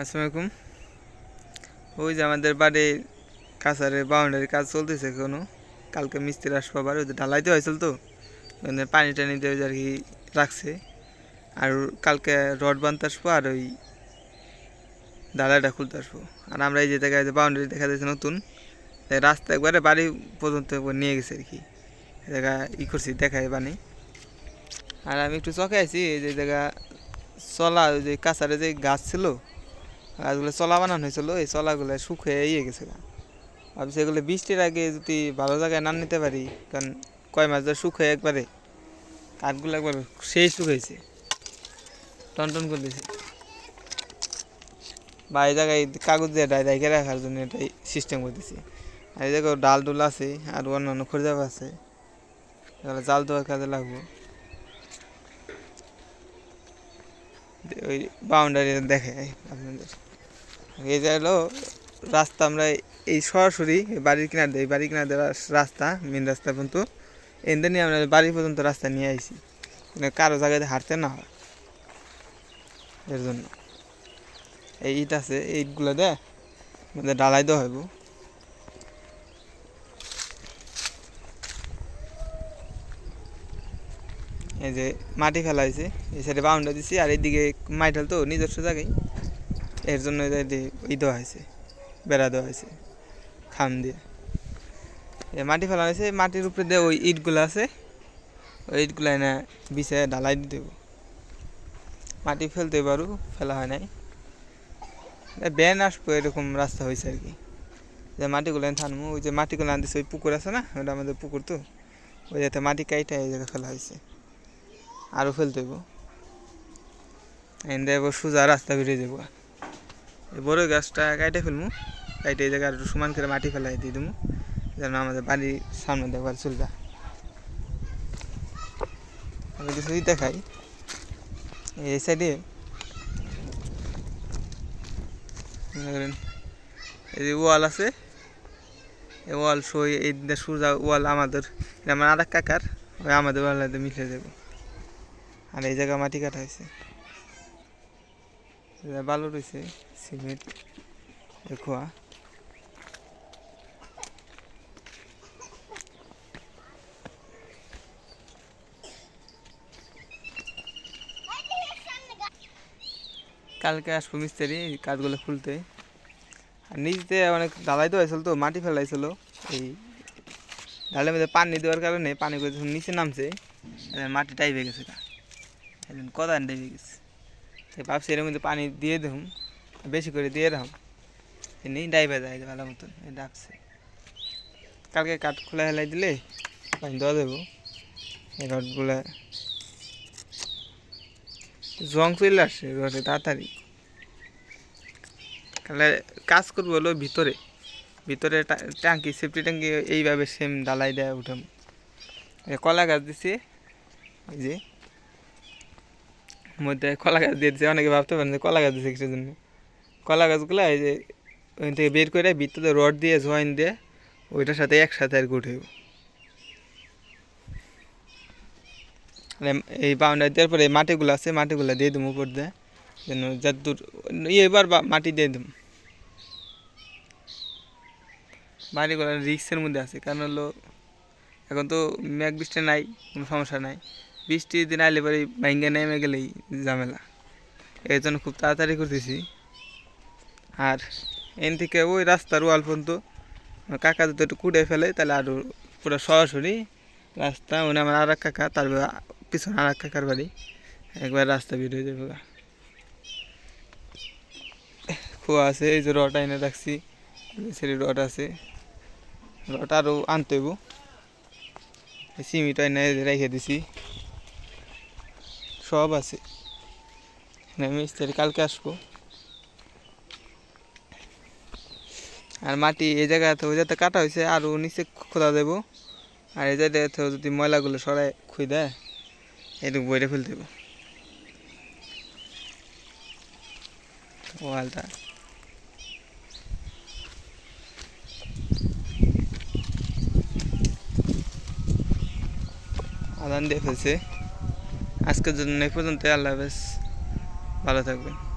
আসসালামু আলাইকুম। ওই যে আমাদের বাড়ির কাছারে বাউন্ডারি কাজ চলতেছে এখনও। কালকে মিস্ত্রি আসব আবার, ওই যে ঢালাইতে হয়েছিল তো। ওখানে পানি টানি দিয়ে আর কি রাখছে। আর কালকে রড বানতে আসব আর ওই ঢালাইটা খুলতে আসব। আর আমরা এই যে জায়গায় যে বাউন্ডারি দেখা যাচ্ছে নতুন। রাস্তা একবারে বাড়ি পর্যন্ত নিয়ে গেছে আর কি। জায়গা ই করছি দেখায় বানি। আর আমি একটু চকে আছি, এই যে জায়গা চলা, ওই যে কাছারে যে গাছ ছিল গাছগুলো চলা বানানো হয়েছিল, এই চলাগুলো শুকিয়ে ইয়ে গেছে। ভাবছি এগুলো বৃষ্টির আগে যদি ভালো জায়গায় নাম নিতে পারি, কারণ কয় মাস ধরে শুকিয়ে একবারে কাঠগুলো একবার সেই শুকাইছে টন টন করে দিয়েছে বা এই জায়গায় কাগজ দিয়ে ডাই ডাইকে রাখার জন্য এটাই সিস্টেম করে করতেছি। আর এই জায়গায় ডাল ডুল আছে, আর অন্যান্য খরজাব আছে। তাহলে জাল দেওয়ার কাজে লাগবো। ওই বাউন্ডারি দেখে, আপনাদের। এই যে হলো, রাস্তা আমরা এই সরাসরি বাড়ির কিনার দিয়ে বাড়ির কিনার দিয়ে রাস্তা মেন রাস্তা পর্যন্ত। এদের নিয়ে আমরা বাড়ি পর্যন্ত রাস্তা নিয়ে আইছি। মানে কারও জায়গাতে হাঁটতে না হয়। এর জন্য। এই ইট আছে ইটগুলো দে আমাদের ডালাই দেওয়া হইব। এই যে মাটি ফেলা হয়েছে এই সাইডে বাউন্ডারি দিছি, আর এইদিকে মাইটাল তো নিজস্ব জায়গায়। এর জন্য ই দেওয়া হয়েছে, বেড়া দেওয়া হয়েছে, খাম দিয়ে। মাটি ফেলা হয়েছে মাটির উপরে দিয়ে ওই ইটগুলো আছে, ওই ইটগুলো এনে বিছে ঢালাই হইব। মাটি ফেলতে পারু, ফেলা হয় নাই। ব্যান আসব এরকম রাস্তা হয়েছে আর কি। যে মাটিগুলো থানবো ওই যে মাটিগুলো আনতেছে, ওই পুকুর আছে না ওটা আমাদের পুকুর তো, ওই যাতে মাটি কাইটা এই জায়গায় ফেলা হয়েছে। আরও ফেলতে হইব। এনে এবার সোজা রাস্তা বেরিয়ে যাব। এই বড় গাছটা কাইটে ফেলব কাইটে এই জায়গায় একটু সমান করে মাটি ফেলাই দিয়ে দেবো যেন আমাদের বাড়ির সামনে দেখবার চলবে। আমি কিছু দেখাই এই সাইডে মনে করেন, এই যে ওয়াল আছে, এই ওয়াল সই, এই সোজা ওয়াল আমাদের আমার আর এক কাকার, ওই আমাদের ওয়ালাতে মিশে যাব। আর এই জায়গা মাটি কাটা হয়েছে। বালু রয়েছে সিমেন্ট খোয়া। কালকে আসব মিস্ত্রি, এই কাঠগুলো খুলতে। আর নিচতে অনেক ঢালাই তো হয়েছিল তো, মাটি ফেলাইছিল। এই ঢালের মধ্যে পানি দেওয়ার কারণে পানি করে নিচে নামছে মাটি টাইপে গেছে কদান টাইপে গেছে। তাই ভাবছি এর মধ্যে পানি দিয়ে দেখুন বেশি করে দিয়ে রাখুন এমনি ডাইবে যায় ভালো মতন ডাকছে। কালকে কাঠ খোলা হেলাই দিলে পানি দেওয়া দেবো এই রডগুলা জং চলে আসছে রডে তাড়াতাড়ি। তাহলে কাজ করব হলো ভিতরে। ভিতরে ট্যাঙ্কি সেফটি ট্যাঙ্কি এইভাবে সেম ডালাই দেয় উঠাম। কলা গাছ দিছে, এই যে মধ্যে কলা গাছ দিয়ে দিচ্ছে অনেকে ভাবতে পারেন যে কলা গাছ দিচ্ছে কিছুর জন্য? কলা গাছগুলো এই যে ওইখান থেকে বের করে ভিতরে রড দিয়ে, জয়েন দিয়ে ওইটার সাথে একসাথে আর উঠে মানে এই বাউন্ডারি দেওয়ার পরে এই মাটিগুলো আছে, মাটিগুলো দিয়ে দেবো উপর দিয়ে। যেন যত দূর ইয়ে এবার মাটি দিয়ে দেবো বাড়িগুলো রিক্সের মধ্যে আছে। কারণ হলো, এখন তো মেঘ বৃষ্টি নাই, কোনো সমস্যা নাই। বৃষ্টি দিন আইলে পরে ভাঙ্গে নেমে গেলেই ঝামেলা। এই জন্য খুব তাড়াতাড়ি করতেছি। আর এন থেকে ওই রাস্তার ওয়াল পর্যন্ত কাকা যদি একটু কুড়ে ফেলে, তাহলে আরও পুরো সরাসরি রাস্তা, উনি আমার আর এক কাকা, তার পিছনে আর এক কাকার বাড়ি। একবার রাস্তা বের হয়ে যাবে। কুয়া আছে, এই যে রটা এনে রাখছি। সেটি রড আছে। রড আরও আনতে হইব। সিমিটা এনে রেখে দিছি। সব আছে। মিস্ত্রি, কালকে আসব। আর মাটি এই জায়গাতে ওই জায়গাতে কাটা হয়েছে, আরও নিচে খোদা দেবো। আর এই জায়গাতে যদি ময়লাগুলো সরাই খুই দেয়, এটুকু বইরে ফেলতে দেবো। আদান দিয়ে ফেলছে। আজকের জন্য এই পর্যন্ত আল্লাহ হাফেজ। ভালো থাকবেন।